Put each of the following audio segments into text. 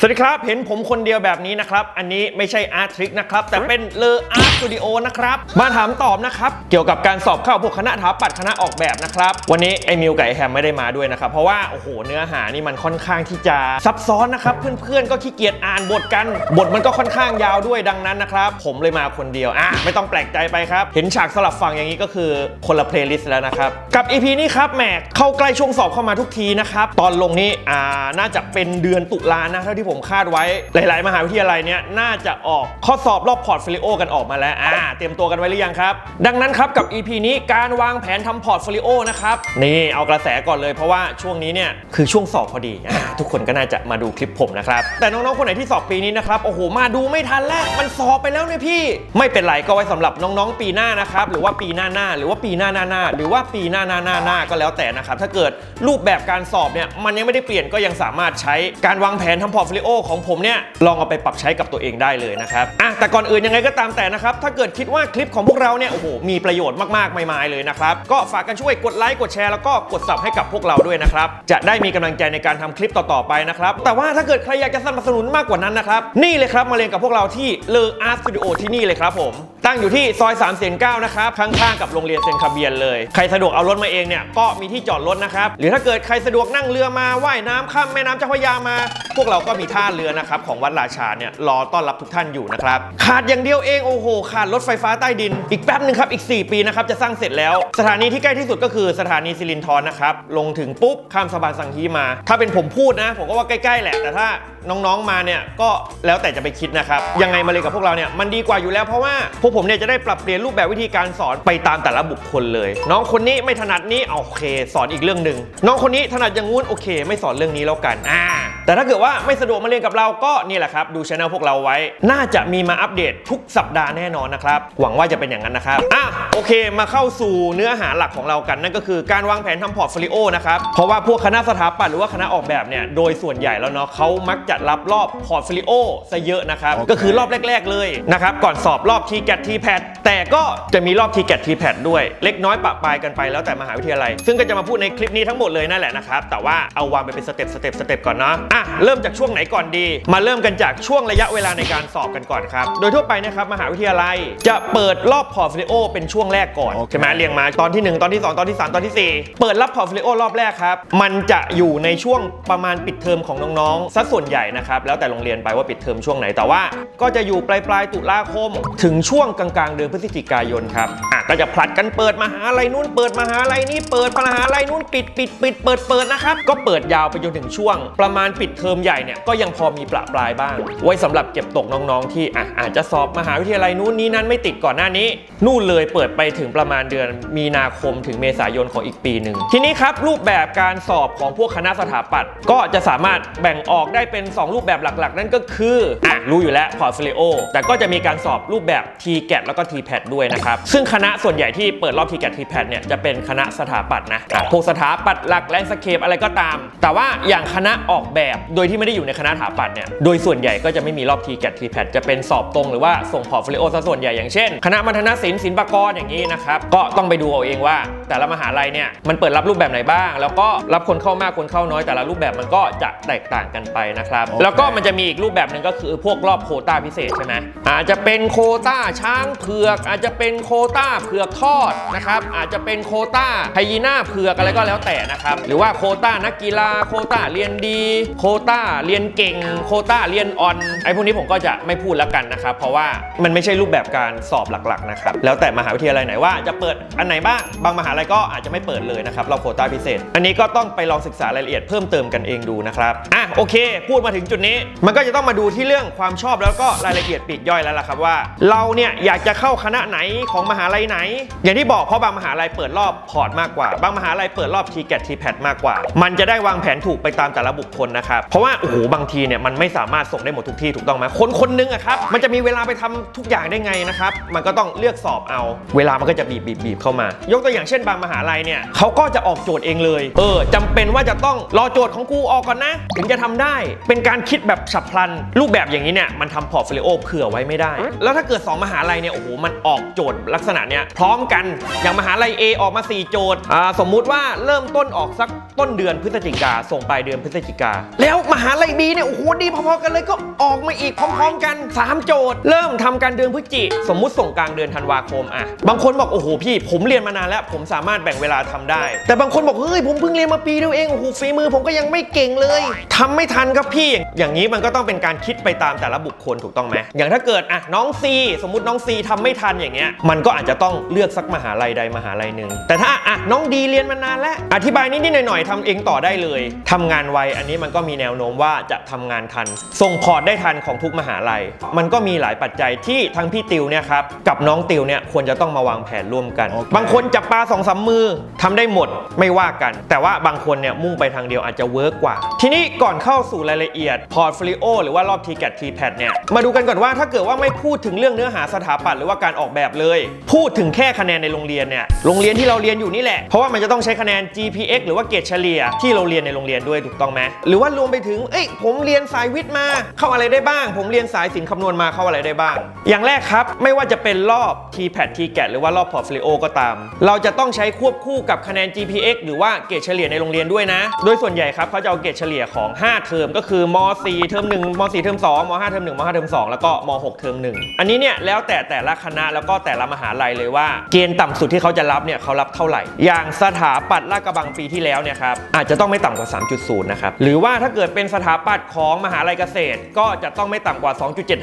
สวัสดีครับ เห็นผมคนเดียวแบบนี้นะครับ อันนี้ไม่ใช่อาร์ทริกนะครับ แต่เป็นเลออาร์ตสตูดิโอนะครับ มาถามตอบนะครับ เกี่ยวกับการสอบเข้าพวกคณะถาปัดคณะออกแบบนะครับ วันนี้ไอมิวกับไอแฮมไม่ได้มาด้วยนะครับ เพราะว่า โอ้โห เนื้อหานี่มันค่อนข้างที่จะซับซ้อนนะครับ เพื่อนๆ ก็ขี้เกียจอ่านบทกัน บทมันก็ค่อนข้างยาวด้วยดังนั้นนะครับ ผมเลยมาคนเดียวอะไม่ต้องแปลกใจไปครับ เห็นฉากสลับฝั่งอย่างนี้ก็คือคนละเพลย์ลิสต์แล้วนะครับ กับ EP นี้ครับแหมเข้าใกล้ช่วงสอบเข้ามาทุกทีนะครับ ตอนลงนี้อ่าน่าจะเป็นเดือนตุลานะเท่าที่ผมคาดไว้ หลาย ๆ มหาวิทยาลัยเนี่ยน่าจะออกข้อสอบรอบพอร์ตโฟลิโอกันออกมาแล้วอ่าเตรียมตัวกันไว้หรือยังครับ ดังนั้นครับกับ EP นี้การวางแผนทำพอร์ตโฟลิโอนะครับนี่เอากระแสก่อนเลยเพราะว่าช่วงนี้เนี่ยคือช่วงสอบพอดีอ่าทุกคนก็น่าจะมาดูคลิปผมนะครับแต่น้อง ๆ คนไหนที่สอบปีนี้นะครับโอ้โหมาดูไม่ทันแล้วมันสอบไปแล้วเนี่ยพี่ ไม่เป็นไรก็ไว้สำหรับน้อง ๆ ปีหน้านะครับหรือว่าปีหน้าหน้าหรือว่าปีหน้าหน้าหน้าหรือว่าปีหน้าหน้าหน้าหน้าก็แล้วแต่นะครับถ้าเกิดรูปแบบการสอบเนี่ยมันยังไม่ได้เปลี่ยนก็ยังสามารถใช้การวางแผนทำพอร์ตฟลิโอของผมเนี่ยลองเอาไปปรับใช้กับตัวเองได้เลยนะครับอะแต่ก่อนอื่นยังไงก็ตามแต่นะครับ ถ้าเกิดคิดว่าคลิปของพวกเราเนี่ยโอ้โหมีประโยชน์มากๆไม่มายเลยนะครับ ก็ฝากกันช่วยกดไลค์กดแชร์แล้วก็กด sub ให้กับพวกเราด้วยนะครับ จะได้มีกำลังใจในการทำคลิปต่อๆไปนะครับ แต่ว่าถ้าเกิดใครอยากจะสนับสนุนมากกว่านั้นนะครับ นี่เลยครับมาเรียนกับพวกเราที่เลออาร์ตสตูดิโอที่นี่เลยครับผมตั้งอยู่ที่ซอย3ามเสียนเก้านะครับข้างๆกับโรงเรียนเซนคาเบียนเลย ใครสะดวกเอารถมาเองเนี่ยก็มีที่จอดรถนะครับหรือถ้าเกิดใครสะดวกนั่งเรือมาว่ายน้ำข้ามแม่น้ำเจ้าพระยามา พวกเราก็มีท่าเรือนะครับของวัดราชาเนี่ยรอต้อนรับทุกท่านอยู่นะครับขาดอย่างเดียวเองโอ้โหขาดรถไฟฟ้าใต้ดิน อีกแป๊บหนึ่งครับอีก 4 ปีนะครับจะสร้างเสร็จแล้ว สถานีที่ใกล้ที่สุดก็คือสถานีสิรินธรนะครับลงถึงปุ๊บข้ามสะพานสังฮีมา ถ้าเป็นผมพูดนะผมก็ว่าใกล้ๆแหละแต่ถ้าน้องๆมาเนี่ยก็แล้วแต่จะไปคิดนะครับยังไงมาเลยกับพวกเราเนี่ยมันดีกว่าอยู่แล้วเพราะว่าพวกผมเนี่ยจะได้ปรับเปลี่ยนรูปแบบวิธีการสอนไปตามแต่ละบุคคลเลย น้องคนนี้ไม่ถนัดนี้โอเค สอนอีกเรื่องหนึ่งน้องคนนี้ถนัดอย่างงู้นโอเค ไม่สอนเรื่องนี้แล้วกันอ่าแต่ถ้าเกิดว่าไม่สะดวกมาเรียนกับเราก็นี่แหละครับ ดูช anel พวกเราไว้ น่าจะมีมาอัปเดตทุกสัปดาห์แน่นอนนะครับ หวังว่าจะเป็นอย่างนั้นนะครับอะโอเค มาเข้าสู่เนื้อหาหลักของเรากันนั่นก็คือการวางแผนทำพอร์ตโฟลิโอนะครับ เพราะว่าพวกคณะสถาปัตย์หรือว่าคณะออกแบบเนี่ยโดยส่วนใหญ่แล้วเนาะเขามักจะรับรอบพอร์ตโฟลิโอซะเยอะนะครับ ก็คือรอบแรก ๆเลยนะครับก่อนสอบรอบทีแกตทีแพดแต่ก็จะมีรอบทีแกตทีแพดด้วย เล็กน้อยปะปายกันไปแล้วแต่มหาวิทยาลัย ซึ่งก็จะมาพูดในคลิปนี้ทั้งหมดเลยนั่นแหละนะครับแต่ว่าเอาวางไปเป็นสเต็ปสเต็ปสเต็ปก่อนเนาะอะเริ่มจากช่วงไหนก่อนดี มาเริ่มกันจากช่วงระยะเวลาในการสอบกันก่อนครับ โดยทั่วไปนะครับมหาวิทยาลัยจะเปิดรอบพอร์ตโฟลิโอเป็นช่วงแรกก่อนโอเคใช่ไหมเรียงมาตอนที่หนึ่งตอนที่สองตอนที่สามตอนที่สี่เปิดรับพอร์ตโฟลิโอรอบแรกครับ มันจะอยู่ในช่วงประมาณปิดเทอมของน้องๆซะส่วนใหญ่นะครับแล้วแต่โรงเรียนไปว่าปิดเทอมช่วงไหนแต่ว่า ก็จะอยู่ปลายปลายๆตุลาคม ถึงช่วงกลางๆเดือนพฤศจิกายนครับอะก็จะผลัดกันเปิดมหาลัยนู้นเปิดมหาลัยนี้เปิดมหาลัยนู้นปิดปิดปิดเปิดเปิดนะครับก็เปิดยาวไปจนถึงช่วง ประมาณปิดเทอมใหญ่เนี่ยก็ยังพอมีประปรายบ้าง ไว้สำหรับเก็บตกน้องๆ ที่อะอาจจะสอบมหาวิทยาลัยนู้นนี้นั้นไม่ติดก่อนหน้านี้ นู่นเลยเปิดไปถึงประมาณเดือนมีนาคมถึงเมษายนของอีกปีหนึ่งทีนี้ครับรูปแบบการสอบของพวกคณะสถาปัตย์ก็จะสามารถแบ่งออกได้เป็น 2 รูปแบบหลักๆ นั่นก็คืออะรู้อยู่แล้วพอร์ตโฟลิโอแต่ก็จะมีการสอบรูปแบบ t g a t แล้วก็ t p a t ด้วยนะครับซึ่งคณะส่วนใหญ่ที่เปิดรอบ t g a t t p a t เนี่ยจะเป็นคณะสถาปัตย์นะอะพวกสถาปัตย์หลักแลนด์สเคปอะไรก็ตาม แต่ว่าอย่างคณะออกแบบโดยที่ไม่ได้อยู่ในคณะสถาปัตย์เนี่ยโดยส่วนใหญ่ก็จะไม่มีรอบ t g a t t p a t จะเป็นสอบตรงหรือว่าส่งพอร์ตโฟลิโอซะส่วนใหญ่อย่างเช่น คณะมัธนศิลป์ศิลปากรอย่างนี้นะครับก็ต้องไปดูเอาเองว่า แต่ละมหาลัยเนี่ยมันเปิดรับรูปแบบไหนบ้าง แล้วก็รับคนเข้ามากคนเข้าน้อยแต่ละรูปแบบมันก็จะแตกต่างกันไปนะครับโอเคแล้วก็มันจะมีอีกรูปแบบหนึ่งก็คือพวกรอบโควต้าพิเศษใช่ไหมอาจจะเป็นโควต้าช้างเผือก อาจจะเป็นโควต้าเผือกทอดนะครับอาจจะเป็นโควต้าไฮยีน่าเผือกอะไรก็แล้วแต่นะครับหรือว่าโควต้านักกีฬาโควต้าเรียนดี โควต้าเรียนเก่งโคต้าเรียนออนไอ้พวกนี้ผมก็จะไม่พูดแล้วกันนะครับ เพราะว่ามันไม่ใช่รูปแบบการสอบหลักๆนะครับแล้วแต่มหาวิทยาลัยไหนว่าจะเปิดอันไหนบ้างบางมหาลัยก็อาจจะไม่เปิดเลยนะครับเราโคต้าพิเศษ อันนี้ก็ต้องไปลองศึกษารายละเอียดเพิ่มเติมกันเองดูนะครับอะโอเค พูดมาถึงจุดนี้ มันก็จะต้องมาดูที่เรื่องความชอบแล้วก็รายละเอียดปีกย่อยแล้วล่ะครับว่า เราเนี่ยอยากจะเข้าคณะไหนของมหาลัยไหน อย่างที่บอกเพราะบางมหาลัยเปิดรอบพอร์ตมากกว่า บางมหาลัยเปิดรอบทีแก t ทีแพดมากกว่า มันจะได้วางแผนถูกไปตามแต่ละบุคคลนะครับเพราะว่าโอ้โหบางทีเนี่ยมันไม่สามารถส่งได้หมดทุกที่ถูกต้องไหมคนคนนึงอะครับมันจะมีเวลาไปทำทุกอย่างได้ไงนะครับมันก็ต้องเลือกสอบเอา เวลามันก็จะบีบบีบบีบเข้ามา ยกตัวอย่างเช่นบางมหาลัยเนี่ยเขาก็จะออกโจทย์เองเลยเออจำเป็นว่าจะต้องรอโจทย์ของกูออกก่อนนะ ถึงจะทำได้เป็นการคิดแบบฉับพลัน รูปแบบอย่างนี้เนี่ยมันทำพอร์ตโฟลิโอเผื่อไว้ไม่ได้ แล้วถ้าเกิด 2 มหาลัยเนี่ยโอ้โหมันออกโจทย์ลักษณะเนี้ยพร้อมกันอย่างมหาลัย A ออกมา 4 โจทย์อ่าสมมุติว่าเริ่มต้นออกสักต้นเดือนพฤศจิกาส่งปลายเดือนพฤศจิกาแล้วมหาลัย B ีเนี่ยโอ้โหดีพอๆกันเลยก็ออกมาอีกพร้อมๆกัน 3 โจทย์ เริ่มทำการเดือนพฤศจิสมมุติส่งกลางเดือนธันวาคมอะบางคนบอกโอ้โหพี่ ผมเรียนมานานแล้ว ผมสามารถแบ่งเวลาทำได้ แต่บางคนบอกเฮ้ยผมเพิ่งเรียนมาปีเดียวเองโอ้โหฝีมือผมก็ยังไม่เก่งเลยทำไม่ทันครับพี่ อย่างนี้มันก็ต้องเป็นการคิดไปตามแต่ละบุคคลถูกต้องไหมอย่างถ้าเกิดอะน้องซีสมมุติน้องซีทำไม่ทันอย่างเงี้ยมันก็อาจจะต้องเลือกสักมหาลัยใดมหาลัยหนึ่งแต่ถ้าอะน้องดีเรียนมานานแล้ว อธิบายนิดๆหน่อยๆทำเองต่อได้เลยทำงานไวอันนี้มันก็มีแนวโน้มว่าจะทำงานทัน ส่งพอร์ตได้ทันของทุกมหาลัย มันก็มีหลายปัจจัยที่ทั้งพี่ติวเนี่ยครับกับน้องติวเนี่ยควรจะต้องมาวางแผนร่วมกันโอเคบางคนจับปลาสองสามมือทำได้หมดไม่ว่ากัน แต่ว่าบางคนเนี่ยมุ่งไปทางเดียวอาจจะเวิร์กกว่า ทีนี้ก่อนเข้าสู่รายละเอียดพอร์ตโฟลิโอหรือว่ารอบ t c a t t p a d เนี่ย มาดูกันก่อนว่าถ้าเกิดว่าไม่พูดถึงเรื่องเนื้อหาสถาปัตย์หรือว่าการออกแบบเลย พูดถึงแค่คะแนนในโรงเรียนเนี่ยโรงเรียนที่เราเรียนอยู่นี่แหละเพราะว่ามันจะต้องใช้คะแนน GPX หรือว่าเกรดเฉลี่ยที่เราเรียนในโรงเรียนด้วยถูกต้องไหมหรือว่ารวมไปถึงเอ้ยผมเรียนสายวิทย์มาเข้าอะไรได้บ้าง ผมเรียนสายศิลป์คำนวณมาเข้าอะไรได้บ้าง อย่างแรกครับไม่ว่าจะเป็นรอบ TPAT TCAT หรือว่ารอบ Portfolio ก็ตาม เราจะต้องใช้ควบคู่กับคะแนน GPX หรือว่าเกรดเฉลี่ยในโรงเรียนด้วยนะ โดยส่วนใหญ่ครับเขาจะเอาเกรดเฉลี่ยของ 5 เทอมก็คือม4 เทอม1ม4เทอม2ม5เทอม1ม5เทอม2 แล้วก็ม6เทอม1 อันนี้เนี่ยแล้วแต่แต่ละคณะแล้วก็แต่ละมหาลัยเลยว่า เกณฑ์ต่ำสุดที่เขาจะรับเนี่ยเขารับเท่าไหร่ อย่างสถาปัตย์ลาดกระบังปีที่แล้วเนี่ยครับอาจจะต้องไม่ต่ำกว่า 3.0 นะครับ หรือว่าถ้าเกิดเป็นสถาปัตย์ของมหาลัยเกษตร ก็จะต้องไม่ต่ำกว่า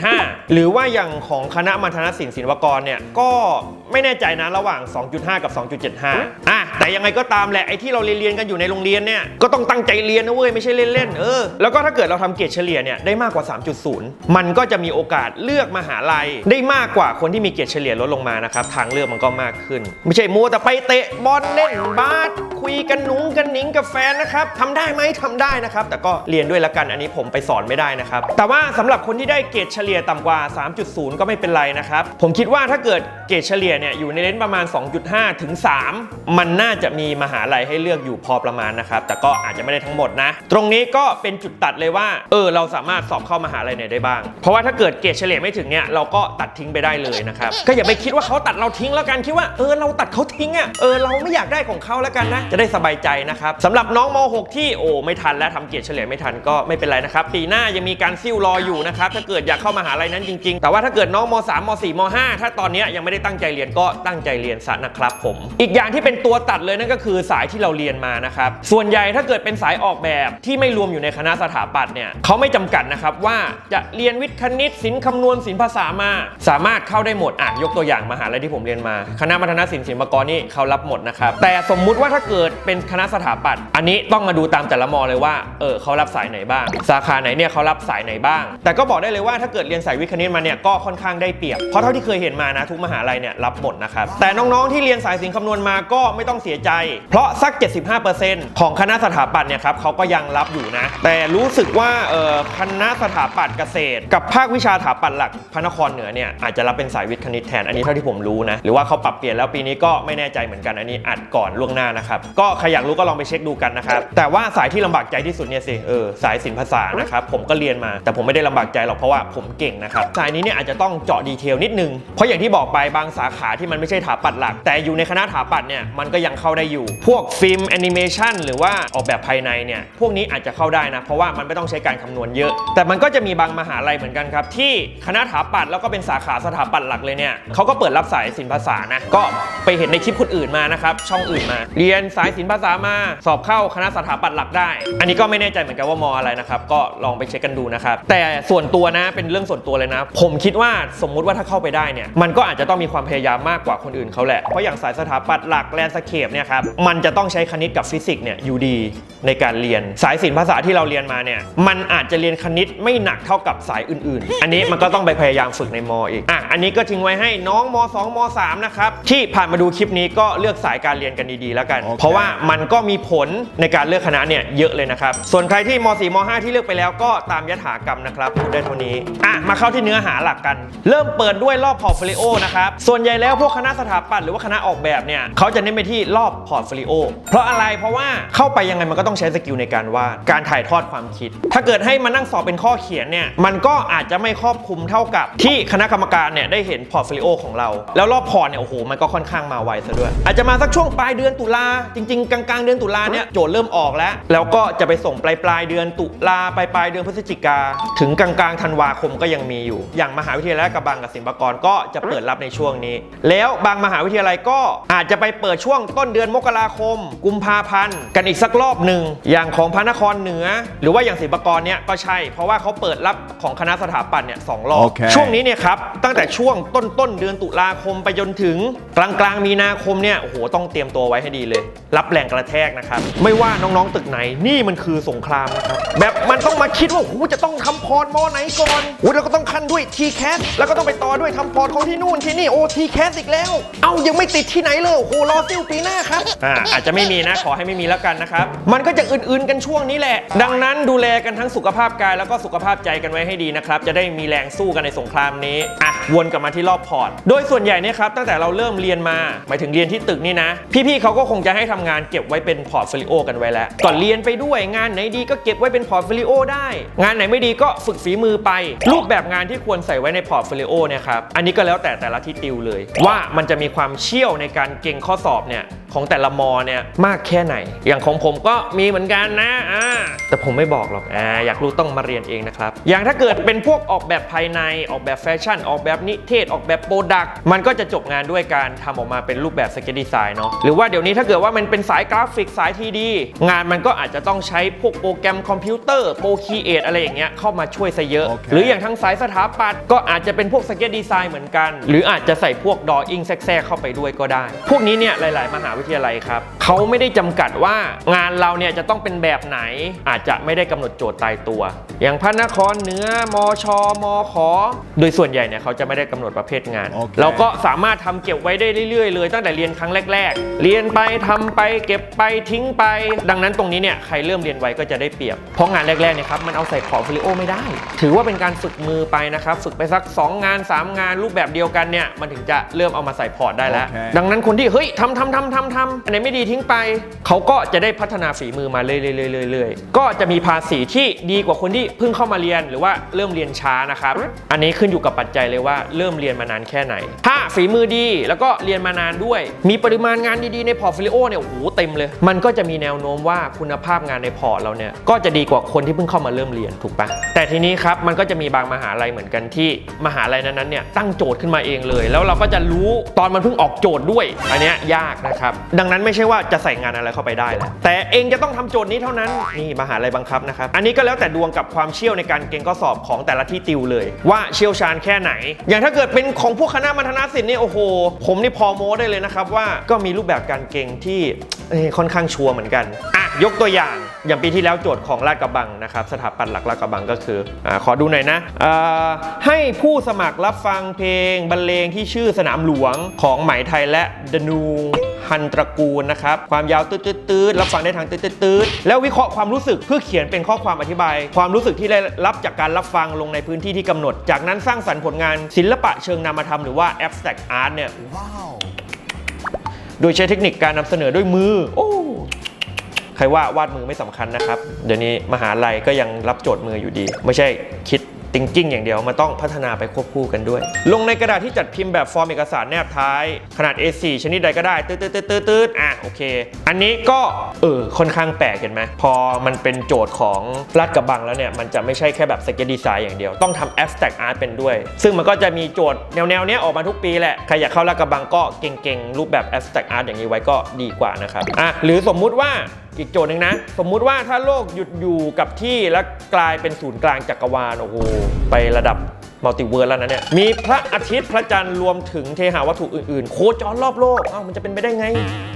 2.75 หรือว่าอย่างของคณะมัธนศิลป์ศิลปกรเนี่ยก็ไม่แน่ใจนะระหว่าง 2.5 กับ 2.75 อะแต่ยังไงก็ตามแหละไอ้ที่เราเรียนกันอยู่ในโรงเรียนเนี่ยก็ต้องตั้งใจเรียนนะเว้ยไม่ใช่เล่นๆเออแล้วก็ถ้าเกิดเราทำเกรดเฉลี่ยเนี่ยได้มากกว่า 3.0 มันก็จะมีโอกาสเลือกมหาลัย ได้มากกว่าคนที่มีเกรดเฉลี่ยลดลงมานะครับทางเลือกมันก็มากขึ้น ไม่ใช่มัวแต่ไปเตะบอลเล่นบาสคุยกันหนุงกันหนิงกับแฟนนะครับทำได้ไหมทำได้นะครับ แต่ก็เรียนด้วยละกันอันนี้ผมไปสอนไม่ได้นะครับ แต่ว่าสำหรับคนที่ได้เกรดเฉลี่ยต่ำกว่า 3.0 ก็ไม่เป็นไรนะครับผมคิดว่าถ้าเกิดเกรดเฉลี่ยเนี่ยอยู่ในเลนประมาณ 2.5 ถึง 3 มันน่าจะมีมหาลัยให้เลือกอยู่พอประมาณนะครับแต่ก็อาจจะไม่ได้ทั้งหมดนะ ตรงนี้ก็เป็นจุดตัดเลยว่าเออเราสามารถสอบเข้ามหาลัยไหนได้บ้าง เพราะว่าถ้าเกิดเกรดเฉลี่ยไม่ถึงเนี่ยเราก็ตัดทิ้งไปได้เลยนะครับก็อย่าไปคิดว่าเขาตัดเราทิ้งแล้วกันคิดว่าเออเราตัดเขาทิ้งอะเออเราไม่อยากได้ของเขาแล้วกันนะจะได้สบายใจนะครับสำหรับน้องม .6 ที่โอ้ไม่ทันและทำเกรดเฉลี่ยไม่ทันก็ไม่เป็นไรนะครับปีหน้ายังมีการซิ่วรออยู่นะครับถ้าเกิดอยากเข้ามหาลัยนั้นจริง ๆ แต่ว่าถ้าเกิดน้องม 3 ม 4 ม 5 ถ้าตอนเนี้ยยังไม่ได้ตั้งใจเรียนก็ตั้งใจเรียนซะนะครับผม อีกอย่างที่เป็นตัวตัดเลยนั่นก็คือสายที่เราเรียนมานะครับส่วนใหญ่ถ้าเกิดเป็นสายออกแบบที่ไม่รวมอยู่ในคณะสถาปัตย์เนี่ยเขาไม่จำกัดนะครับว่าจะเรียนวิทย์คณิตศิลป์คำนวณศิลป์ภาษามา สามารถเข้าได้หมดอะยกตัวอย่างมหาลัยที่ผมเรียนมาคณะมัธนศิลป์ศิลปากรนี่เขารับหมดนะครับแต่สมมุติว่าถ้าเกิดเป็นคณะสถาปัตย์อันนี้ต้องมาดูตามแต่ละมอเลยว่าเออเขารับสายไหนบ้าง สาขาไหนเนี่ยเขารับสายไหนบ้าง แต่ก็บอกได้เลยว่าถ้าเกิดเรียนสายวิทย์คณิตมาเนี่ยก็ค่อนข้างได้เปรียบเพราะเท่าที่เคยเห็นมานะทุกมหาลัยเนี่ยรับหมดนะครับแต่น้องๆที่เรียนสายศิลป์คำนวณมาก็ไม่ต้องเสียใจ เพราะสัก 75%ของคณะสถาปัตย์เนี่ยครับเขาก็ยังรับอยู่นะ แต่รู้สึกว่าเออคณะสถาปัตย์เกษตร กับภาควิชาสถาปัตย์หลักพระนครเหนือเนี่ยอาจจะรับเป็นสายวิทย์คณิตแทนอันนี้เท่าที่ผมรู้นะ หรือว่าเขาปรับเปลี่ยนแล้วปีนี้ก็ไม่แน่ใจเหมือนกันอันนี้อัดก่อนล่วงหน้านะครับ ก็ใครอยากรู้ก็ลองไปเช็คดูกันนะครับ แต่ว่าสายที่ลำบากใจที่สุดเนี่ยสิเออสายศิลปภาษานะครับผมก็เรียนมา แต่ผมไม่ได้ลำบากใจหรอกเพราะว่าผมเก่งนะครับสายนี้เนี่ยอาจจะต้องเจาะดีเทลนิดนึงเพราะอย่างที่บอกไปบางสาขาที่มันไม่ใช่ถาปัดหลัก แต่อยู่ในคณะถาปัดเนี่ยมันก็ยังเข้าได้อยู่ พวกฟิล์มแอนิเมชันหรือว่าออกแบบภายในเนี่ยพวกนี้อาจจะเข้าได้นะเพราะว่ามันไม่ต้องใช้การคำนวณเยอะ แต่มันก็จะมีบางมหาลัยเหมือนกันครับที่คณะสถาปัดแล้วก็เป็นสาขาสถาปัตย์หลักเลยเนี่ยเขาก็เปิดรับสายศิลปภาษานะก็ไปเห็นในคลิปคนอื่นมานะครับช่องอื่นมา เรียนสายศิลปภาษามาสอบเข้าคณะสถาปัตย์หลักได้ อันนี้ก็ไม่แน่ใจเหมือนกันว่ามออะไรนะครับก็ลองไปเช็คกันดูนะครับแต่ส่วนตัวนะเป็นเรื่องส่วนตัวเลยนะ ผมคิดว่าสมมุติว่าถ้าเข้าไปได้เนี่ยมันก็อาจจะต้องมีความพยายามมากกว่าคนอื่นเขาแหละเพราะอย่างสายสถาปัตย์หลักแลนสเคปเนี่ยครับมันจะต้องใช้คณิตกับฟิสิกส์เนี่ยอยู่ดีในการเรียนสายศิลปภาษาที่เราเรียนมาเนี่ยมันอาจจะเรียนคณิตไม่หนักเท่ากับสายอื่นๆ อันนี้มันก็ต้องไปพยายามฝึกในมออีกอะอันนี้ก็ทิ้งไว้ให้น้องม 2ม3นะครับที่ผ่านมาดูคลิปนี้ก็เลือกสายการเรียนกันดีๆแล้วกันโอเคเพราะว่ามันก็มีผลในการเลือกคณะเนี่ยเยอะเลยนะครับส่วนใครที่ม 4ม5ที่เลือกไปแล้วก็ตามยถากรรมนะครับพูดได้เท่านี้อะมาเข้าที่เนื้อหาหลักกัน เริ่มเปิดด้วยรอบพอร์ตโฟลิโอนะครับส่วนใหญ่แล้วพวกคณะสถาปัตย์หรือว่าคณะออกแบบเนี่ยเขาจะเน้นไปที่รอบพอร์ตโฟลิโอเพราะอะไรเพราะว่าเข้าไปยังไงมันก็ต้องใช้สกิลในการวาดการถ่ายทอดความคิด ถ้าเกิดิดให้มานั่งสอบเป็นข้อเขียนเนี่ยมันก็อาจจะไม่ครอบคลุมเท่ากับที่คณะกรรมการเนี่ยได้เห็นพอร์ตโฟลิโอของเรา แล้วรอบพอร์ตเนี่ยโอ้โหมันก็ค่อนข้างมาไวซะด้วย อาจจะมาสักช่วงปลายเดือนตุลาจริง ๆ กลางๆเดือนตุลาเนี่ยโจทย์เริ่มออกแล้ว แล้วก็จะไปส่งปลายปลายเดือนตุลาปลาไปลายเดือนพฤศจิกา ถึงกลางกลางๆธันวาคมก็ยังมีอยู่ อย่างมหาวิทยาลัยกระบังกับศิลปากรก็จะเปิดรับในช่วงนี้ แล้วบางมหาวิทยาลัยก็อาจจะไปเปิดช่วงต้นเดือนมกราคม กุมภาพันธ์กันอีกสักรอบหนึ่งอย่างของพระนครเหนือ หรือว่าอย่างศิลปากรเนี่ยก็ใช่ เพราะว่าเขาเปิดรับของคณะสถาปัตย์เนี่ยสองรอบโอเคช่วงนี้เนี่ยครับ ตั้งแต่ช่วงต้นต้นๆเดือนตุลาคมไปจนถึงกลางกลางๆมีนาคมเนี่ยโอ้โหต้องเตรียมตัวไว้ให้ดีเลย รับแรงกระแทกนะครับ ไม่ว่าน้องๆตึกไหนนี่มันคือสงครามนะครับแบบมันต้องมาคิดว่าโอ้โหจะต้องทำพอร์ตมอไหนก่อนโอ้ยแล้วก็ต้องคันด้วย t c a s แล้วก็ต้องไปต่อด้วยทำพอร์ตของที่นู่นที่นี่โอ้ t c a s อีกแล้ว เอ้ายังไม่ติดที่ไหนเลยโอ้โหรอซิ่วปีหน้าครับอ่าอาจจะไม่มีนะขอให้ไม่มีแล้วกันนะครับมันก็จะอื่นๆกันช่วงนี้แหละ ดังนั้นดูแลกันทั้งสุขภาพกายแล้วก็สุขภาพใจกันไว้ให้ดีนะครับ จะได้มีแรงสู้กันในสงครามนี้อะวนกลับมาที่รอบพอร์ต โดยส่วนใหญ่เนี่ยครับตั้งแต่เราเริ่มเรียนมา หมายถึงเรียนที่ตึกนี่นะ พี่ๆเขาก็คงจะให้ทำงานเก็บไว้เป็นพอร์ตโฟลิโอกันไว้แล้วก่อนเรียนไปด้วยงานไหนดีก็เก็บไว้เป็นพอร์ตโฟลิโอได้ งานไหนไม่ดีก็ฝึกฝีมือไป รูปแบบงานที่ควรใส่ไว้ในพอร์ตโฟลิโอเนี่ยครับอันนี้ก็แล้วแต่แต่ละที่ติวเลย ว่ามันจะมีความเชี่ยวในการเก่งข้อสอบเนี่ย ของแต่ละมอเนี่ยมากแค่ไหน อย่างของผมก็มีเหมือนกันนะอ่าแต่ผมไม่บอกหรอกอ่าอยากรู้ต้องมาเรียนเองนะครับ อย่างถ้าเกิดเป็นพวกออกแบบภายในออกแบบแฟชั่น ออกแบบนิเทศออกแบบโปรดักต์มันก็จะจบงานด้วยการทำออกมาเป็นรูปแบบสเก็ตดีไซน์เนาะหรือว่าเดี๋ยวนี้ถ้าเกิดว่ามันเป็นสายกราฟิกสายทีดีงานมันก็อาจจะต้องใช้พวกโปรแกรมคอมพิวเตอร์โปรคีเอทอะไรอย่างเงี้ยเข้ามาช่วยซะเยอะโอเคหรืออย่างทางสายสถาปัตย์ก็อาจจะเป็นพวกสเก็ตดีไซน์เหมือนกัน หรืออาจจะใส่พวกดออิงแทรกๆเข้าไปด้วยก็ได้ พวกนี้เนี่ยหลาย ๆ มหาวิทยาลัยครับเขาไม่ได้จำกัดว่างานเราเนี่ยจะต้องเป็นแบบไหนอาจจะไม่ได้กำหนดโจทย์ตายตัว อย่างพระนครเหนือมอชมขอ โดยส่วนใหญ่เนี่ยเขาจะไม่ได้กำหนดประเภทงานโอเคเราก็สามารถทำเก็บไว้ได้เรื่อยๆ เลยตั้งแต่เรียนครั้งแรก ๆ เรียนไปทำไป เก็บไปทิ้งไป ดังนั้นตรงนี้เนี่ยใครเริ่มเรียนไวก็จะได้เปรียบ เพราะงานแรกๆเนี่ยครับมันเอาใส่พอร์ตโฟลิโอไม่ได้ ถือว่าเป็นการฝึกมือไปนะครับฝึกไปสัก 2 งาน 3 งานรูปแบบเดียวกันเนี่ยมันถึงจะเริ่มเอามาใส่พอร์ตได้แล้วโอเคดังนั้นคนที่เฮ้ยทำทำทำทำทำอันไหนไม่ดีทิ้งไป เขาก็จะได้พัฒนาฝีมือมาเรื่อยๆๆๆๆก็จะมีภาษีที่ดีกว่าคนที่เพิ่งเข้ามาเรียนหรือว่าเริ่มเรียนช้านะครับ อันนี้ขึ้นอยู่กับปัจจัยเลยว่าเริ่มเรียนมานานแค่ไหน ถ้าฝีมือดีแล้วก็เรียนมานานด้วย มีปริมาณงานดีๆในพอร์ตโฟลิโอเนี่ยโอ้โหเต็มเลย มันก็จะมีแนวโน้มว่าคุณภาพงานในพอร์ตเราเนี่ยก็จะดีกว่าคนที่เพิ่งเข้ามาเริ่มเรียนถูกปะแต่ทีนี้ครับมันก็จะมีบางมหาลัยเหมือนกันที่มหาลัยนั้นๆเนี่ยตั้งโจทย์ขึ้นมาเองเลย แล้วเราก็จะรู้ตอนมันเพิ่งออกโจทย์ด้วย อันเนี้ยยากนะครับดังนั้นไม่ใช่ว่าจะใส่งานอะไรเข้าไปได้แหละแต่เองจะต้องทำโจทย์นี้เท่านั้นนี่มหาลัยบังคับนะครับ อันนี้ก็แล้วแต่ดวงกับความเชี่ยวในการเก่งข้อสอบของแต่ละที่ติวเลย ว่าเชี่ยวชาญแค่ไหน อย่างถ้าเกิดเป็นของพวกคณะมัธนศิลป์นี่โอ้โห ผมนี่พอโม้ได้เลยนะครับว่าก็มีรูปแบบการเก่งที่ค่อนข้างชัวร์เหมือนกันอะ ยกตัวอย่างอย่างปีที่แล้วโจทย์ของลาดกระบังนะครับสถาปัตย์หลักลาดกระบังก็คืออขอดูหน่อยนะให้ผู้สมัครรับฟังเพลงบรรเลงที่ชื่อสนามหลวงของไหมไทยและดนูฮันตระกูลนะครับความยาวตืดตืดรับฟังได้ทางตืดตืดแล้ววิเคราะห์ความรู้สึกเพื่อเขียนเป็นข้อความอธิบาย ความรู้สึกที่ได้รับจากการรับฟังลงในพื้นที่ที่กำหนด จากนั้นสร้างสรรค์ผลงานศิลปะเชิงนามธรรมหรือว่า abstract art เนี่ยโดยใช้เทคนิคการนำเสนอด้วยมือโอ้ ใครว่าวาดมือไม่สำคัญนะครับ เดี๋ยวนี้มหาลัยก็ยังรับโจทย์มืออยู่ดี ไม่ใช่คิด thinking อย่างเดียวมันต้องพัฒนาไปควบคู่กันด้วย ลงในกระดาษที่จัดพิมพ์แบบฟอร์มเอกสารแนบท้าย ขนาด A4 ชนิดใดก็ได้ตืดตืดตืดตืดตืดอะโอเค อันนี้ก็เออค่อนข้างแปลกเห็นไหมพอมันเป็นโจทย์ของลาดกระบังแล้วเนี่ย มันจะไม่ใช่แค่แบบสเก็ตดีไซน์อย่างเดียว ต้องทำ abstract art เป็นด้วย ซึ่งมันก็จะมีโจทย์แนวๆเนี้ยออกมาทุกปีแหละ ใครอยากเข้าลาดกระบังก็เก่งๆรูปแบบ abstract art อย่างนี้ไว้ก็ดีกว่านะครับอะหรือสมมุติว่า อีกโจทย์หนึ่งนะ สมมุติว่าถ้าโลกหยุดอยู่กับที่และกลายเป็นศูนย์กลางจักรวาลโอ้โหไประดับ มัลติเวิร์สแล้วนะเนี่ย มีพระอาทิตย์พระจันทร์รวมถึงเทหาวัตถุอื่นๆ โคจรรอบโลกเอ้ามันจะเป็นไปได้ไง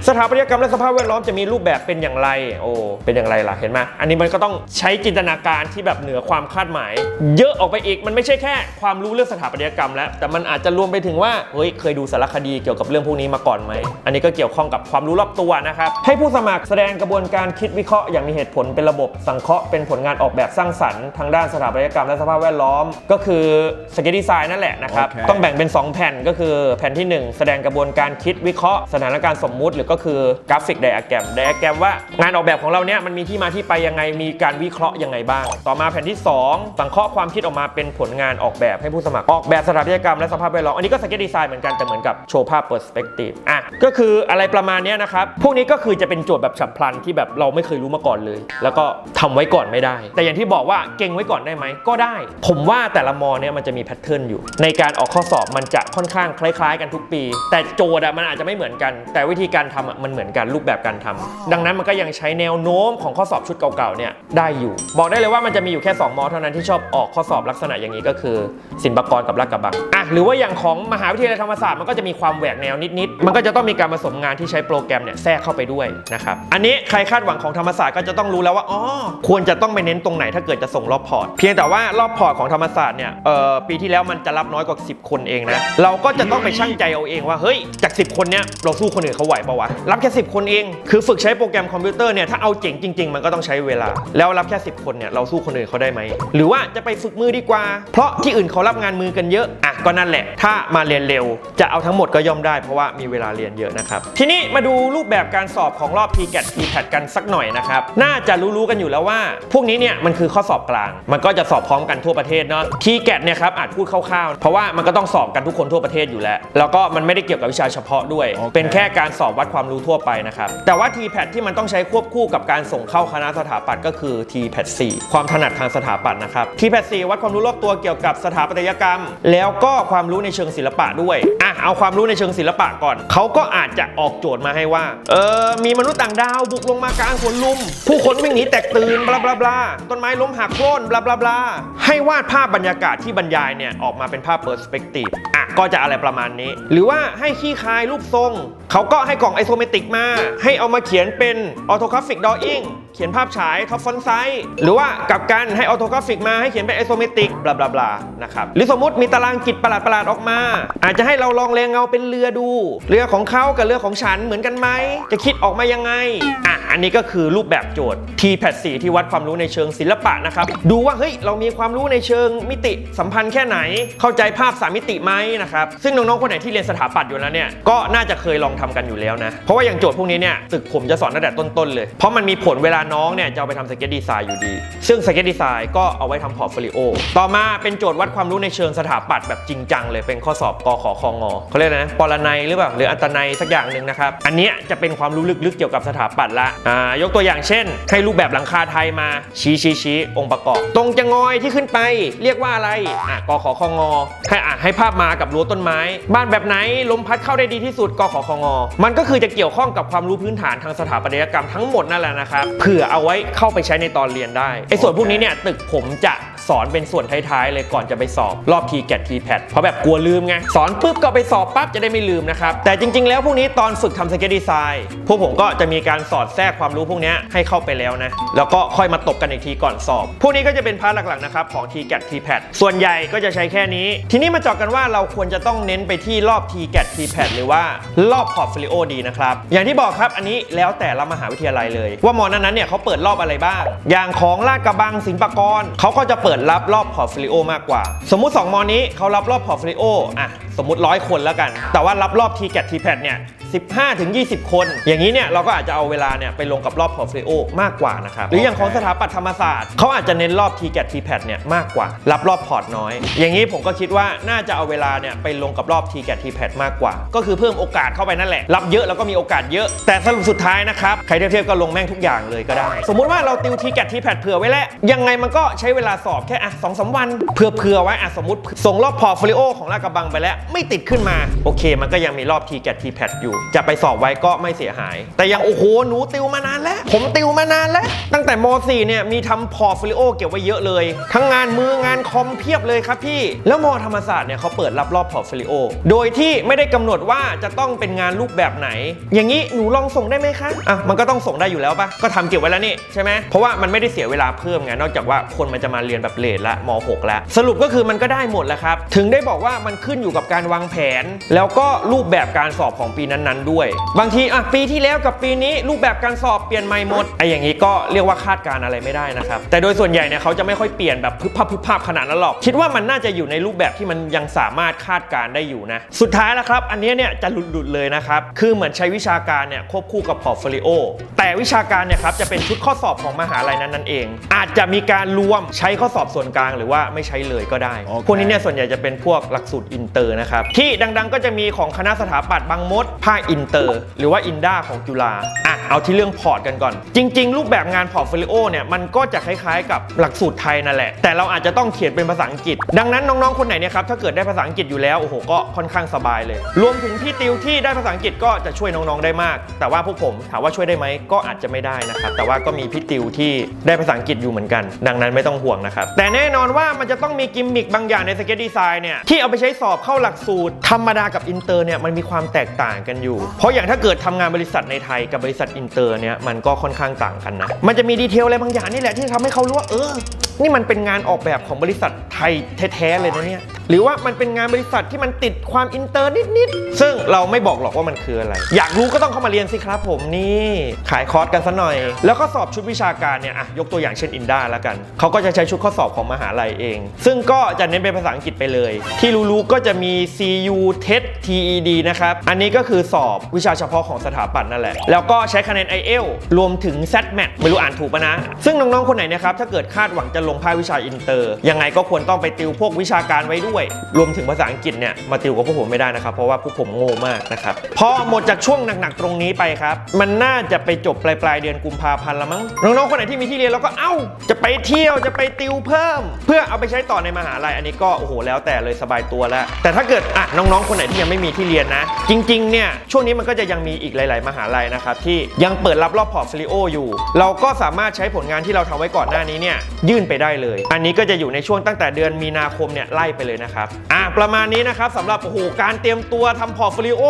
สถาปัตยกรรมและสภาพแวดล้อมจะมีรูปแบบเป็นอย่างไร โอ้เป็นอย่างไรล่ะเห็นไหมอันนี้มันก็ต้องใช้จินตนาการที่แบบเหนือความคาดหมาย เยอะออกไปอีกมันไม่ใช่แค่ความรู้เรื่องสถาปัตยกรรมแล้ว แต่มันอาจจะรวมไปถึงว่าเฮ้ยเคยดูสารคดีเกี่ยวกับเรื่องพวกนี้มาก่อนไหมอันนี้ก็เกี่ยวข้องกับความรู้รอบตัวนะครับให้ผู้สมัครแสดงกระบวนการคิดวิเคราะห์อย่างมีเหตุผลเป็นระบบสังเคราะห์เป็นผลงานออกแบบสร้างสรรค์ทางด้านสถาปัตยกรรมและสภาพแวดล้อม ก็คือสเก็ตดีไซน์นั่นแหละนะครับโอเคต้องแบ่งเป็น 2 แผ่นก็คือแผ่นที่ 1 แสดงกระบวนการคิดวิเคราะห์สถานการณ์สมมุติ หรือก็คือกราฟิกไดอะแกรมไดอะแกรมว่างานออกแบบของเราเนี่ยมันมีที่มาที่ไปยังไงมีการวิเคราะห์ยังไงบ้าง ต่อมาแผ่นที่ 2 สังเคราะห์ความคิดออกมาเป็นผลงานออกแบบให้ผู้สมัครออกแบบสถาปัตยกรรมและสภาพแวดล้อมอันนี้ก็สเก็ตดีไซน์เหมือนกันแต่เหมือนกับโชว์ภาพเปอร์สเปกทีฟอะก็คืออะไรประมาณเนี้ยนะครับพวกนี้ก็คือจะเป็นโจทย์แบบฉับพลันที่แบบแบบเราไม่เคยรู้มาก่อนเลย แล้วก็ทำไว้ก่อนไม่ได้ แต่อย่างที่บอกว่าเก่งไว้ก่อนได้ไหมก็ได้ ผมว่าแต่ละมอเนี่ยมันจะมีแพทเทิร์นอยู่ ในการออกข้อสอบมันจะค่อนข้างคล้าย ๆ กันทุกปี แต่โจทย์อะมันอาจจะไม่เหมือนกัน แต่วิธีการทำอะมันเหมือนกันรูปแบบการทำดังนั้นมันก็ยังใช้แนวโน้มของข้อสอบชุดเก่าๆเนี่ยได้อยู่ บอกได้เลยว่ามันจะมีอยู่แค่2มอเท่านั้นที่ชอบออกข้อสอบลักษณะอย่างนี้ก็คือศิลปากรกับลาดกระบังอะหรือว่าอย่างของมหาวิทยาลัยธรรมศาสตร์มันก็จะมีความแหวกแนวนิดๆมันก็จะต้องมีการผสมงานที่ใช้โปรแกรมเนี่ยแทรกเข้าไปด้วยนะครับอันนี้ใครคาดหวังของธรรมศาสตร์ก็จะต้องรู้แล้วว่าอ๋อควรจะต้องไปเน้นตรงไหนถ้าเกิดจะส่งรอบพอร์ต เพียงแต่ว่ารอบพอร์ตของธรรมศาสตร์เนี่ยเอ่อปีที่แล้วมันจะรับน้อยกว่า 10 คนเองนะ เราก็จะต้องไปชั่งใจเอาเองว่าเฮ้ยจาก 10 คนเนี้ยเราสู้คนอื่นเขาไหวปะวะรับแค่10 คนเอง คือฝึกใช้โปรแกรมคอมพิวเตอร์เนี่ยถ้าเอาเจ๋งจริง ๆ มันก็ต้องใช้เวลา แล้วรับแค่ 10 คนเนี่ยเราสู้คนอื่นเขาได้ไหมหรือว่าจะไปฝึกมือดีกว่า เพราะที่อื่นเขารับงานมือกันเยอะอะก็นั่นแหละ ถ้ามาเรียนเร็ว จะเอาทั้งหมดก็ย่อมได้เพราะว่ามีเวลาเรียนเยอะนะครับทีนี้มาดูรูปแบบการสอบของรอบ TGAT TPAT กันสักหน่อยนะครับน่าจะรู้ๆกันอยู่แล้วว่า พวกนี้เนี่ยมันคือข้อสอบกลาง มันก็จะสอบพร้อมกันทั่วประเทศเนาะ TGAT เนี่ยครับอาจพูดคร่าวๆ เพราะว่ามันก็ต้องสอบกันทุกคนทั่วประเทศอยู่แล้ว แล้วก็มันไม่ได้เกี่ยวกับวิชาเฉพาะด้วย โอเค เป็นแค่การสอบวัดความรู้ทั่วไปนะครับ แต่ว่า TPAT ที่มันต้องใช้ควบคู่กับการส่งเข้าคณะสถาปัตย์ก็คือ TPAT 4ความถนัดทางสถาปัตย์นะครับ TPAT 4วัดความรู้รอบตัวเกี่ยวกับสถาปัตยกรรม แล้วก็ความรู้ในเชิงศิลปะด้วยอะเอาความรู้ในเชิงศิลปะก่อนเขาก็อาจจะออกโจทย์มาให้ว่าเออมีมนุษย์ต่างดาวบุกลงมากลางสวนลุม ผู้คนวิ่งหนีแตกตื่นบลาบลาบลาต้นไม้ล้มหักโค่นบลาบลาบลาให้วาดภาพบรรยากาศที่บรรยายเนี่ยออกมาเป็นภาพเปอร์สเปกทีฟอะก็จะอะไรประมาณนี้ หรือว่าให้ขี้คายรูปทรงเขาก็ให้กล่องไอโซเมตริกมา ให้เอามาเขียนเป็นออโตกราฟิกดออิ่งเขียนภาพฉายท็อปฟอนต์ไซส์หรือว่ากลับกันให้ออโตกราฟิกมาให้เขียนเป็นไอโซเมตริกบลาบลาบลานะครับหรือสมมติมีตารางกิจประหลาดประหลาดๆออกมา อาจจะให้เราลองแรงเงาเป็นเรือดู เรือของเขากับเรือของฉันเหมือนกันไหม จะคิดออกมายังไงอะอันนี้ก็คือรูปแบบโจทย์ t p a t 4ที่วัดความรู้ในเชิงศิลปะนะครับดูว่าเฮ้ยเรามีความรู้ในเชิงมิติสัมพันธ์แค่ไหน เข้าใจภาพสามมิติไหมนะครับซึ่งน้องๆคนไหนที่เรียนสถาปัตย์อยู่แล้วเนี่ยก็น่าจะเคยลองทำกันอยู่แล้วนะ เพราะว่าอย่างโจทย์พวกนี้เนี่ยตึกผมจะสอนตั้งแต่ต้นๆเลย เพราะมันมีผลเวลาน้องเนี่ยจะเอาไปทำสเก็ตดีไซน์อยู่ดี ซึ่งสเก็ตดีไซน์ก็เอาไว้ทำพอร์ตโฟลิโอ ต่อมาเป็นโจทย์วัดความรู้ในเชิงสถาปัตย์แบบจริงจังเลยเป็นข้อสอบกขคงเขาเรียกอะไรนะปรนัยหรือเปล่าหรืออัตนัยสักอย่างหนึ่งนะครับ อันนี้จะเป็นความรู้ลึกๆเกี่ยวกับสถาปัตย์ละอ่ายกตัวอย่างเช่น ให้รูปแบบหลังคาไทยมาชี้ชี้ชี้องค์ประกอบ ตรงจะงอยที่ขึ้นไป เรียกว่าอะไรอะกขคงให้อะให้ภาพมากับรั้วต้นไม้ บ้านแบบไหนลมพัดเข้าได้ดีที่สุดกขคงมันก็คือจะเกี่ยวข้องกับความรู้พื้นฐานทางสถาปัตยกรรมทั้งหมดนั่นแหละนะครับเผื่อเอาไว้เข้าไปใช้ในตอนเรียนได้ไอ้ส่วนพวกนี้เนี่ยตึกผมจะ สอนเป็นส่วนท้ายๆเลยก่อนจะไปสอบรอบทีแกดทีแพดเพราะแบบกลัวลืมไงสอนปุ๊บก็ไปสอบปั๊บจะได้ไม่ลืมนะครับแต่จริง ๆ แล้วพวกนี้ตอนฝึกทำสเก็ตดีไซน์พวกผมก็จะมีการสอดแทรกความรู้พวกนี้ให้เข้าไปแล้วนะแล้วก็ค่อยมาตบกันอีกทีก่อนสอบ พวกนี้ก็จะเป็นพาร์ทหลักๆนะครับของ t g a t t p a d ส่วนใหญ่ก็จะใช้แค่นี้ ทีนี้มาเจาะกันว่าเราควรจะต้องเน้นไปที่รอบ t g a t t p a d หรือว่ารอบพอร์ตโฟลิโอดีนะครับ อย่างที่บอกครับอันนี้แล้วแต่ละมหาวิทยาลัยเลย ว่ามอนั้นๆเนี่ยเขาเปิดรอบอะไรบ้าง อย่างของลาดกระบังศิลปากรเขาก็จะเปิดรับรอบพอร์ตโฟลิโอมากกว่า สมมุติ 2 มอนี้เขารับรอบพอร์ตโฟลิโออะสมมติร้อยคนแล้วกัน แต่ว่ารับรอบทีแกตทีแพดเนี่ย 15ถึง20 คน อย่างนี้เนี่ยเราก็อาจจะเอาเวลาเนี่ยไปลงกับรอบพอร์ตโฟลิโอมากกว่านะครับ หรืออย่างของสถาปัตยธรรมศาสตร์เขาอาจจะเน้นรอบ t g a t t p a d เนี่ยมากกว่า รับรอบพอร์ตน้อย อย่างนี้ผมก็คิดว่าน่าจะเอาเวลาเนี่ยไปลงกับรอบ t g a t t p a d มากกว่า ก็คือเพิ่มโอกาสเข้าไปนั่นแหละ รับเยอะแล้วก็มีโอกาสเยอะ แต่สรุปสุดท้ายนะครับใครเทียบก็ลงแม่งทุกอย่างเลยก็ได้ สมมุติว่าเราติว t g a t t p a d เผื่อไว้แล้วยังไงมันก็ใช้เวลาสอบแค่อะสองสามวันเผื่อๆไว้อะสมมติส่งรอบพอร์ตโฟลิโอของลากระบังไปแล้ว ไม่ติดขึ้นมาโอเค มันก็ยังมีรอบ t g a t t p a d อยู่จะไปสอบไว้ก็ไม่เสียหาย แต่ยังโอ้โหหนูติวมานานแล้ว ผมติวมานานแล้ว ตั้งแต่ม .4 เนี่ยมีทำพอร์ตโฟลิโอเก็บไว้เยอะเลย ทั้งงานมืองานคอมเพียบเลยครับพี่ แล้วมธรรมศาสตร์เนี่ยเขาเปิดรับรอบพอร์ตโฟลิโอโดยที่ไม่ได้กำหนดว่าจะต้องเป็นงานรูปแบบไหน อย่างนี้หนูลองส่งได้ไหมคะอะมันก็ต้องส่งได้อยู่แล้วปะก็ทำเก็บไว้แล้วนี่ใช่ไหมเพราะว่ามันไม่ได้เสียเวลาเพิ่มไงนอกจากว่าคนมันจะมาเรียนแบบเลทละม .6 แล้วสรุปก็คือมันก็ได้หมดแหล้วครับถึงได้บอกว่ามันขึ้นอยู่กับการวางแผน แล้วก็รูปแบบการสอบของปีนั้นๆด้วย บางทีอะปีที่แล้วกับปีนี้รูปแบบการสอบเปลี่ยนใหม่หมดไอ้อย่างนี้ก็เรียกว่าคาดการณ์อะไรไม่ได้นะครับแต่โดยส่วนใหญ่เนี่ยเขาจะไม่ค่อยเปลี่ยนแบบพึบพับพึบพับขนาดนั้นหรอก คิดว่ามันน่าจะอยู่ในรูปแบบที่มันยังสามารถคาดการณ์ได้อยู่นะสุดท้ายแล้วครับ อันนี้เนี่ยจะหลุดๆเลยนะครับคือเหมือนใช้วิชาการเนี่ยควบคู่กับพอร์ตโฟลิโอแต่วิชาการเนี่ยครับจะเป็นชุดข้อสอบของมหาลัยนั้นนั่นเอง อาจจะมีการรวมใช้ข้อสอบส่วนกลางหรือว่าไม่ใช้เลยก็ได้โอเคพวกนี้เนี่ยส่วนใหญ่จะเป็นพวกหลักสูตรอินเตอร์นะครับที่ดังๆ ก็จะมีของคณะสถาปัตย์บางมดภาคคอินเตอร์หรือว่าอินดาของจุฬาอะเอาที่เรื่องพอร์ตกันก่อน จริง ๆ รูปแบบงานพอร์ตโฟลิโอเนี่ยมันก็จะคล้ายๆ กับหลักสูตรไทยนั่นแหละ แต่เราอาจจะต้องเขียนเป็นภาษาอังกฤษ ดังนั้นน้องๆคนไหนเนี่ยครับถ้าเกิดได้ภาษาอังกฤษอยู่แล้วโอ้โหก็ค่อนข้างสบายเลย รวมถึงพี่ติวที่ได้ภาษาอังกฤษก็จะช่วยน้องๆได้มาก แต่ว่าพวกผมถามว่าช่วยได้ไหมก็อาจจะไม่ได้นะครับแต่ว่าก็มีพี่ติวที่ได้ภาษาอังกฤษอยู่เหมือนกัน ดังนั้นไม่ต้องห่วงนะครับแต่แน่นอนว่ามันจะต้องมีกิมมิคบางอย่างในสเก็ตดีไซน์เนี่ยที่เอาไปใช้สอบเข้าหลักสูตรธรรมดากับอินเตอร์เนี่ยมันมีความแตกต่างกันอยู่เพราะอย่างถ้าเกิดทำงานบริษัทในไทยกับบริษัทอินเตอร์เนี่ยมันก็ค่อนข้างต่างกันนะ มันจะมีดีเทลอะไรบางอย่างนี่แหละที่ทำให้เขารู้ว่าเออ นี่มันเป็นงานออกแบบของบริษัทไทยแท้ๆเลยนะเนี่ย หรือว่ามันเป็นงานบริษัทที่มันติดความอินเตอร์นิดๆ ซึ่งเราไม่บอกหรอกว่ามันคืออะไร อยากรู้ก็ต้องเข้ามาเรียนสิครับผมนี่ขายคอร์สกันซะหน่อย แล้วก็สอบชุดวิชาการเนี่ยอะยกตัวอย่างเช่นอินด้าแล้วกันเขาก็จะใช้ชุดข้อสอบของมหาลัยเอง ซึ่งก็จะเน้นเป็นภาษาอังกฤษไปเลย ที่รู้ๆก็จะมี CU TET TED นะครับอันนี้ก็คือสอบวิชาเฉพาะของสถาปัตย์นั่นแหละ แล้วก็ใช้คะแนน IEL รวมถึง ZMAT ไม่รู้อ่านถูกปะนะ ซึ่งน้อง ๆ คนไหนนะครับ ถ้าเกิดคาดหวังจะลงภาควิชาอินเตอร์ ยังไงก็ควรต้องไปติวพวกวิชาการไว้ด้วย รวมถึงภาษาอังกฤษเนี่ย มาติวกับพวกผมไม่ได้นะครับ เพราะว่าพวกผมโง่มากนะครับ พอหมดจากช่วงหนัก ๆ ตรงนี้ไปครับ มันน่าจะไปจบปลายๆเดือนกุมภาพันธ์ละมั้ง น้อง ๆ คนไหนที่มีที่เรียนแล้วก็เอ้า จะไปเที่ยวจะไปติวเพิ่ม เพื่อเอาไปใช้ต่อในมหาลัยอันนี้ก็โอ้โหแล้วแต่เลยสบายตัวแล้ว แต่ถ้าเกิดอะน้องๆคนไหนที่ยังไม่มีที่เรียนนะ จริงๆเนี่ยช่วงนี้มันก็จะยังมีอีกหลาย ๆ มหาลัยนะครับที่ยังเปิดรับรอบพอร์ตโฟลิโออยู่ เราก็สามารถใช้ผลงานที่เราทำไว้ก่อนหน้านี้เนี่ยยื่นไปได้เลย อันนี้ก็จะอยู่ในช่วงตั้งแต่เดือนมีนาคมเนี่ยไล่ไปเลยนะครับอะประมาณนี้นะครับสำหรับโอ้โหการเตรียมตัวทำพอร์ตโฟลิโอ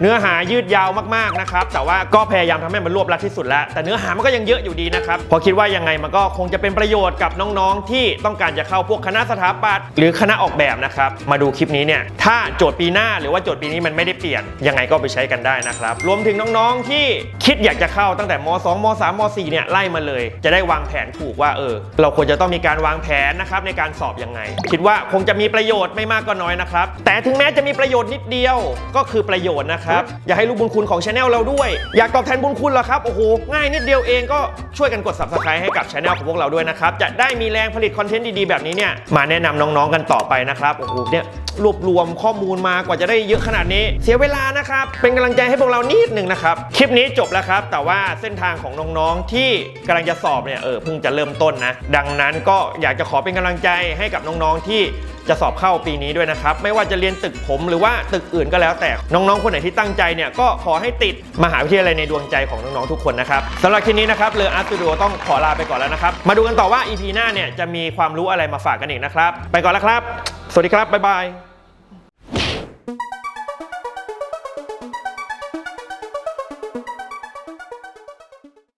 เนื้อหายืดยาวมากๆนะครับแต่ว่าก็พยายามทำให้มันรวบรัดที่สุดแล้ว แต่เนื้อหามันก็ยังเยอะอยู่ดีนะครับพอคิดว่ายังไงมันก็คงจะเป็นประโยชน์กับน้องๆ ที่ต้องการจะเข้าพวกคณะสถาปัตย์หรือคณะออกแบบนะครับมาดูคลิปนี้เนี่ยถ้าโจทย์ปีหน้าหรือว่าโจทย์ปีนี้มันไม่ได้เปลี่ยนยังไงก็ไปใช้กันได้นะครับ รวมถึงน้องๆที่คิดอยากจะเข้าตั้งแต่ม 2ม3ม4เนี่ยไล่มาเลย จะได้วางแผนถูกว่าเออ เราควรจะต้องมีการวางแผนนะครับในการสอบยังไง คิดว่าคงจะมีประโยชน์ไม่มากก็น้อยนะครับ แต่ถึงแม้จะมีประโยชน์นิดเดียวก็คือประโยชน์นะครับ อย่าให้รู้บุญคุณของช anel เราด้วย อยากตอบแทนบุญคุณเหรอครับโอ้โหง่ายนิดเดียวเองก็ช่วยกันกด subscribe ให้กับช anel ของพวกเราด้วยนะครับจะได้มีแรงผลิตคอนเทนต์ดีๆแบบนี้เนี่ยมาแนะนำน้องๆกันต่อไปนะครับโอ้โหเนี่ยรวบรวมข้อมูลมากว่าจะได้เยอะขนาดนี้ เสียเวลานะครับเป็นกำลังใจให้พวกเรานิดนึงนะครับ คลิปนี้จบแล้วครับ แต่ว่าเส้นทางของน้องๆที่กำลังจะสอบเนี่ยเออเพิ่งจะเริ่มต้นนะ ดังนั้นก็อยากจะขอเป็นกำลังใจให้กับน้องๆที่จะสอบเข้าปีนี้ด้วยนะครับ ไม่ว่าจะเรียนตึกผมหรือว่าตึกอื่นก็แล้วแต่น้องๆ คนไหนที่ตั้งใจเนี่ยก็ขอให้ติดมหาวิทยาลัยในดวงใจของน้องๆทุกคนนะครับสำหรับคลิปนี้นะครับเลออาร์ตสตูดิโอต้องขอลาไปก่อนแล้วนะครับ มาดูกันต่อว่า EP หน้าเนี่ยจะมีความรู้อะไรมาฝากกันอีกนะครับ ไปก่อนแล้วครับ สวัสดีครับบ๊ายบาย